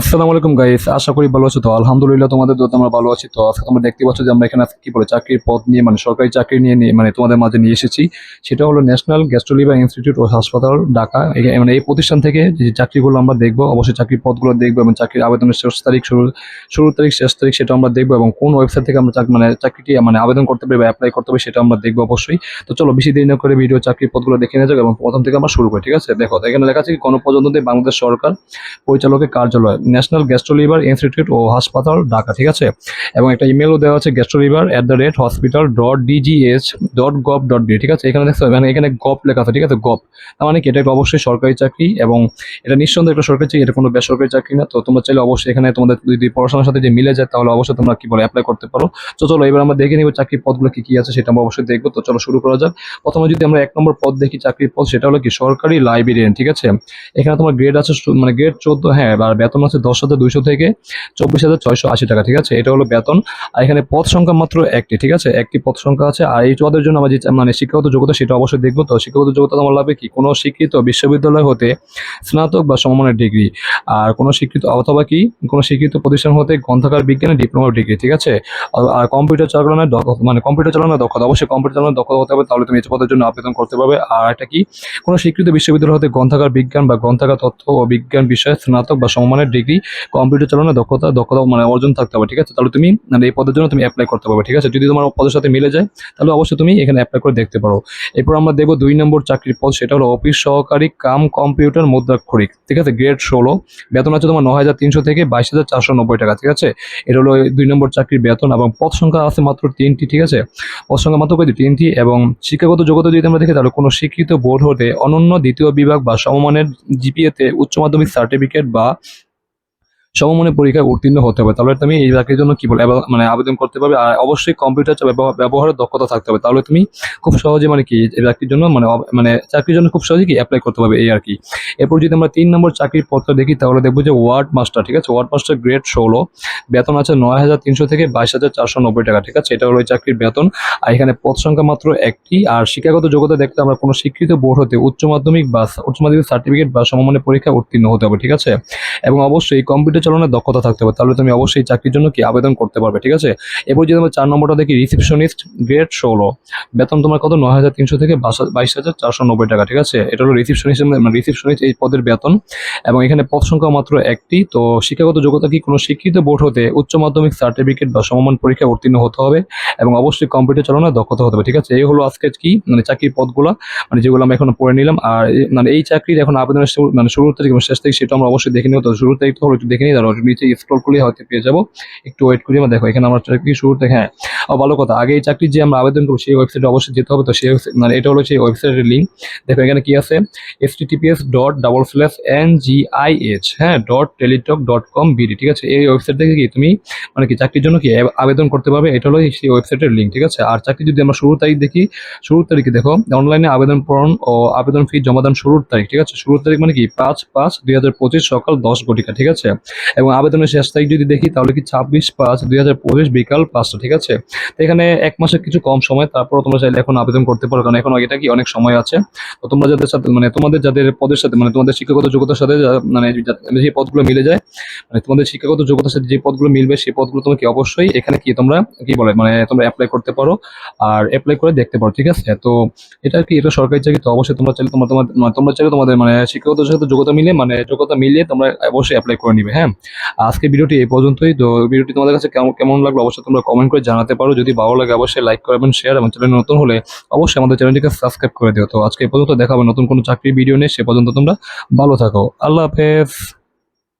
আসসালামু আলাইকুম গাইস আশা করি ভালো আছো তো? আলহামদুলিল্লাহ তোমাদের দোয়া আমরা ভালো আছি তো। আজকে তোমরা দেখতে পাচ্ছ যে আমরা এখানে আজকে কি বলে, চাকরির পদ নিয়ে মানে সরকারি চাকরি নিয়ে নিয়ে মানে তোমাদের মাঝে নিয়ে এসেছি। সেটা হলো ন্যাশনাল গ্যাস্ট্রোলিভার ইনস্টিটিউট ও হাসপাতাল ঢাকা। মানে এই প্রতিষ্ঠান থেকে যে চাকরিগুলো আমরা দেখব, অবশ্যই চাকরির পদগুলো দেখব এবং চাকরির আবেদনের শেষ তারিখ শুরু শুরুর তারিখ, শেষ তারিখ সেটা আমরা দেখব এবং কোন ওয়েবসাইট থেকে আমরা মানে চাকরিটি মানে আবেদন করতে পারি বা অ্যাপ্লাই করতে পারি সেটা আমরা দেখব অবশ্যই। তো চলো, বেশি দেরি না করে ভিডিও চাকরির পদগুলো দেখে নেওয়া যাক এবং প্রথম থেকে আমরা শুরু করি, ঠিক আছে? দেখো, এখানে লেখা আছে গণপ্রজাতন্ত্রী বাংলাদেশ সরকার পরিচালকের কার্যালয়। ন্যাশনাল গ্যাস্ট্রো লিভার ইনস্টিটিউট ও হাসপাতাল, ঢাকা, ঠিক আছে? এবং একটা ইমেলও দেওয়া আছে gastro liver at the rate hospital dot DGH dot gov dot D ঠিক আছে? এখানে দেখছ মানে এখানে গভ লেখা আছে, ঠিক আছে? গভ তার মানে কি? এটা অবশ্যই সরকারি চাকরি এবং এটা নিঃসন্দেহে একটা সরকারি চাকরি, এটা কোনো বেসরকারি চাকরি না। তো তোমরা চাইলে অবশ্যই এখানে তোমাদের যদি পড়াশোনার সাথে যে মিলে যায়, তাহলে অবশ্যই তোমরা কি বলে অ্যাপ্লাই করতে পারো। তো চলো, এবার আমরা দেখে নিব চাকরির পদগুলো কি কি আছে, সেটা আমরা অবশ্যই দেখব। তো চলো, শুরু করা যাক। প্রথমে যদি আমরা এক নম্বর পদ দেখি চাকরির পদ, সেটা হলো কি? সরকারি লাইব্রেরিয়ান ঠিক আছে? এখানে তোমার গ্রেড আছে মানে গ্রেড চোদ্দ হ্যাঁ আর বেতন আছে দশ হাজার দুইশো থেকে চব্বিশ হাজার ছয়শো আশি টাকা, ঠিক আছে? এটা হলো বেতন। আর এখানে পদ সংখ্যা মাত্র একটি, ঠিক আছে? একটি পদ সংখ্যা আছে। আর এই পদের জন্য আমরা যে মানে শিক্ষাগত যোগ্যতা, সেটা অবশ্যই দেখব। তো শিক্ষাগত যোগ্যতা আমার লাগবে কি? কোনো শিক্ষিত বিশ্ববিদ্যালয় হতে স্নাতক বা সমমানের ডিগ্রি। আর কোনো শিক্ষিত অথবা কি? কোনো শিক্ষিত প্রতিষ্ঠান হতে গ্রন্থাগার বিজ্ঞানে ডিপ্লোমা ডিগ্রি, ঠিক আছে? আর- কম্পিউটার চালানোর মানে কম্পিউটার চালানোর দক্ষতা, অবশ্যই কম্পিউটার চালানোর দক্ষতা হতে হবে। তাহলে তুমি এই পদের জন্য আবেদন করতে পারবে। আর এটা কি? কোনো স্বীকৃত বিশ্ববিদ্যালয় হতে গ্রন্থাগার বিজ্ঞান বা গ্রন্থাগার তথ্য ও বিজ্ঞান বিষয়ে স্নাতক বা সমমানের ডিগ্রি কম্পিউটার চালানোর দক্ষতা দক্ষতা মানে অর্জন থাকতে হবে, ঠিক আছে? তাহলে তুমি মানে এই পদের জন্য তুমি অ্যাপ্লাই করতে পারবে, ঠিক আছে? যদি তোমার পদের সাথে মিলে যায়, তাহলে অবশ্যই তুমি এখানে অ্যাপ্লাই করে দেখতে পারো। এরপর আমরা দেখব দুই নম্বর চাকরির পদ, সেটা হলো অফিস সহকারী কাম কম্পিউটার মুদ্রাক্ষরিক, ঠিক আছে? গ্রেড ষোলো, বেতন আছে তোমার ন হাজার তিনশো থেকে বাইশ হাজার চারশো নব্বই টাকা, ঠিক আছে? এটা হলো দুই নম্বর চাকরির বেতন এবং পদ সংখ্যা আছে মাত্র তিনটি, ঠিক আছে? পদ সংখ্যা মাত্র কয়টি? তিনটি এবং শিক্ষাগত যোগ্যতা যদি আমরা দেখি, তাহলে কোনো শিক্ষিত বোর্ড হতে অনন্য দ্বিতীয় বিভাগ বা সমমানের জিপিএতে উচ্চ মাধ্যমিক সার্টিফিকেট বা সমমানের পরীক্ষায় উত্তীর্ণ হতে হবে। তাহলে তুমি এই চাকরির জন্য কি বলে মানে আবেদন করতে পারবে? আর অবশ্যই কম্পিউটার ব্যবহারের দক্ষতা থাকতে হবে। তাহলে তুমি খুব সহজে মানে কি, এই চাকরির জন্য মানে মানে চাকরির জন্য খুব সহজে কি অ্যাপ্লাই করতে পারবে এই আর কি? এরপর যদি আমরা তিন নম্বর চাকরির পত্র দেখি, তাহলে দেখব যে ওয়ার্ড মাস্টার ঠিক আছে? ওয়ার্ড মাস্টার গ্রেড ষোলো, বেতন আছে নয় হাজার তিনশো থেকে বাইশ হাজার চারশো নব্বই টাকা, ঠিক আছে? এটা হলো চাকরির বেতন। আর এখানে পদ সংখ্যা মাত্র একটি। আর শিক্ষাগত যোগ্যতা দেখতে আমরা কোনো স্বীকৃত বোর্ড হতে উচ্চ মাধ্যমিক বা উচ্চ মাধ্যমিক সার্টিফিকেট বা সমমানের পরীক্ষা উত্তীর্ণ হতে হবে, ঠিক আছে? এবং অবশ্যই কম্পিউটার চালানোর দক্ষতা থাকতে হবে তাহলে তুমি অবশ্যই চাকরির জন্য কি আবেদন করতে পারবে, ঠিক আছে? এরপর যদি আমরা চার নম্বরটা দেখি রিসিপশনিস্ট গ্রেড ষোলো। বেতন তোমার কত? নয় হাজার তিনশো থেকে বাইশ হাজার চারশো নব্বই টাকা, ঠিক আছে? এটা হলো রিসিপশনিস্ট মানে রিসিপশনিস্ট এই পদের বেতন। এবং এখানে পদ সংখ্যা মাত্র একটি। তো শিক্ষাগত যোগ্যতা কি? কোনো শিক্ষিত বোর্ড হতে উচ্চ মাধ্যমিক সার্টিফিকেট বা সমমান পরীক্ষায় উত্তীর্ণ হতে হবে এবং অবশ্যই কম্পিউটার চালানোর দক্ষতা হতে হবে, ঠিক আছে? এই হলো আজকে কি? মানে চাকরির পদগুলো মানে যেগুলো আমরা এখন পড়ে নিলাম। আর মানে এই চাকরির এখন আবেদনের শুরু মানে তারিখ এবং শেষ তারিখ সেটা আমরা অবশ্যই দেখে নিব। তো তারিখ হলো একটু দেখে তারপর নিচে স্ক্রল করলে হয়তো পেয়ে যাব। একটু ওয়েট করি দেখো, এখানে আমরা চাকরি শুরু থেকে হ্যাঁ। ভালো কথা। আগে এই চাকরির যে আমরা আবেদন করব, সেই ওয়েবসাইটে অবশ্যই যেতে হবে। তো সেই মানে এটা হলো সেই ওয়েবসাইটের লিঙ্ক দেখো, এখানে কি আছে? S TPS dot double slash N G H হ্যাঁ dot Teletalk dot com BD ঠিক আছে? এই ওয়েবসাইট থেকে কি তুমি মানে কি চাকরির জন্য কি আবেদন করতে পারবে? এটা হলো সেই ওয়েবসাইটের লিঙ্ক ঠিক আছে? আর চাকরি যদি আমরা শুরুর তারিখ দেখি, শুরুর তারিখে দেখো অনলাইনে আবেদন পূরণ ও আবেদন ফি জমাদান শুরুর তারিখ, ঠিক আছে? শুরুর তারিখ মানে কি? পাঁচ পাঁচ দুই হাজার পঁচিশ সকাল দশ ঘটিকা, ঠিক আছে? এবং আবেদনের শেষ তারিখ যদি দেখি, তাহলে কি ছাব্বিশ পাঁচ দুই হাজার পঁচিশ বিকাল পাঁচটা, ঠিক আছে? তো এখানে এক মাসের কিছু কম সময় তারপর তোমরা চাইলে এখন আবেদন করতে পারো, কারণ এখন এটা কি অনেক সময় আছে। তো তোমরা যাদের সাথে মানে তোমাদের যাদের পদের সাথে মানে তোমাদের শিক্ষাগত যোগ্যতার সাথে মানে যা- যে পদগুলো মিলে যায় মানে তোমাদের শিক্ষাগত যোগ্যতার সাথে যে পদগুলো মিলবে, সেই পদগুলো তোমাকে অবশ্যই এখানে কি তোমরা, কি বলে মানে তোমরা অ্যাপ্লাই করতে পারো আর অ্যাপ্লাই করে দেখতে পারো, ঠিক আছে? তো এটা কি, এটা সরকারি চাকরি, তো অবশ্যই তোমরা চাইলে তোমার তোমার মানে তোমরা চাইলে তোমাদের মানে শিক্ষাগত সাথে যোগ্যতা মিলে মানে যোগ্যতা মিলিয়ে তোমরা অবশ্যই অ্যাপ্লাই করে নিবে হ্যাঁ? আজকে ভিডিওটি এই পর্যন্তই। তো ভিডিওটি তোমাদের কাছে কেমন কেমন লাগল অবশ্যই তোমরা কমেন্ট করে জানাতে পারো। যদি ভালো লাগে অবশ্যই লাইক করবেন শেয়ার এবং চ্যানেল নতুন হলে অবশ্যই আমাদের চ্যানেলটিকে সাবস্ক্রাইব করে দিও। তো আজকে এই পর্যন্ত দেখা হবে নতুন কোনো চাকরির ভিডিও নেই সে পর্যন্ত তোমরা ভালো থাকো। আল্লাহ হাফেজ।